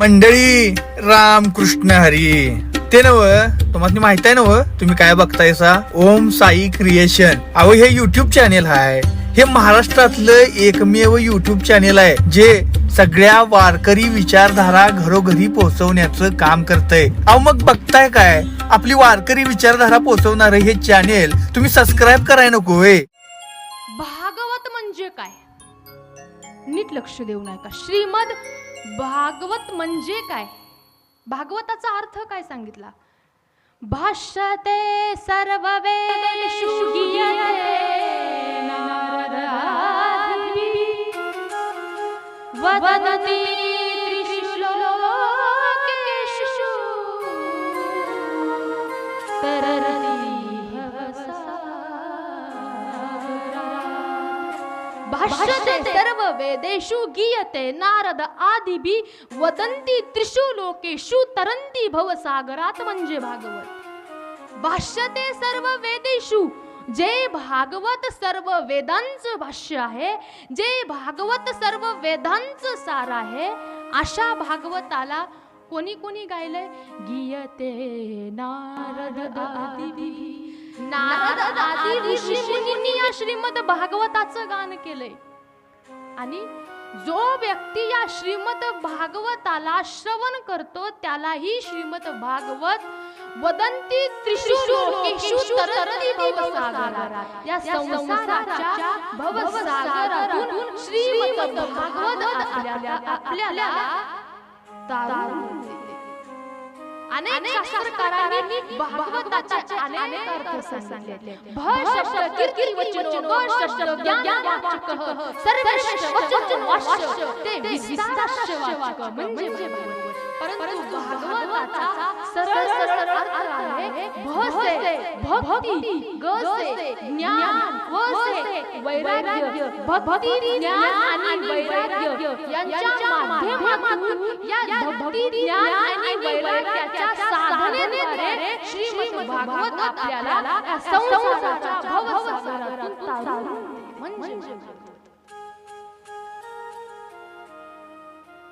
मंडळी राम कृष्ण हरी. ते नव तुम्हाला माहीत आहे नव? तुम्ही काय बघतायसा? ओम साई क्रिएशन. अहो हे युट्यूब चॅनेल आहे हे महाराष्ट्रातलं एकमेव युट्यूब चॅनेल आहे जे सगळ्या वारकरी विचारधारा घरोघरी पोहोचवण्याचं काम करतंय. अहो मग बघताय काय? आपली वारकरी विचारधारा पोहोचवणार हे चॅनेल तुम्ही सबस्क्राईब कराय नको वे भागवत म्हणजे काय? नीट लक्ष देऊ नका. श्रीमद भागवत म्हणजे काय? भागवताचा अर्थ काय सांगितला? भाष्यते सर्व वदती गीयते भाष्यते सर्व वेदेषु गीयते नारद आदिभी वदंती त्रिषु लोकेषु तरंती भवसागरात म्हणजे भागवत भाष्यते सर्व वेदेषु जे भागवत सर्व वेदांचं भाष्य आहे जे भागवत सर्व वेदांचं सार आहे अशा भागवताला कोणी कोणी गायलंय गीयते नारद आदी नारद आदी ऋषी मुनींनी या श्रीमद भागवताचं गान केलंय आणि जो व्यक्ती या श्रीमद भागवताला श्रवण करतो त्यालाही श्रीमद भागवत वदंती त्रिषु लोकेषु तरंती भवसागरात या संसाराच्या भवसागरातून श्रीमद भागवत आपल्याला आपल्याला तारून देते. अनेक शास्त्रकारांनी भागवताचे अनेक अर्थ सांगितले. भ शब्द कीर्ती वचनो ग शब्द ज्ञानवाचक सर्वेश वचन वाच्य ते विस्तारश वाचक म्हणजे परंतु भागवताचा सरळ सरळ अर्थ आहे भ भक्ती ग ज्ञान वैराग्य भक्ती ज्ञान आणि वैराग्य यांच्या माध्यमातून या भक्ती ज्ञान आणि वैराग्याच्या साधनेद्वारे श्रीमद भागवत आपल्याला संसाराच्या भवसागरातून तारून म्हणजे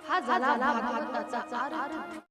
हा झाला भागवताचा अर्थ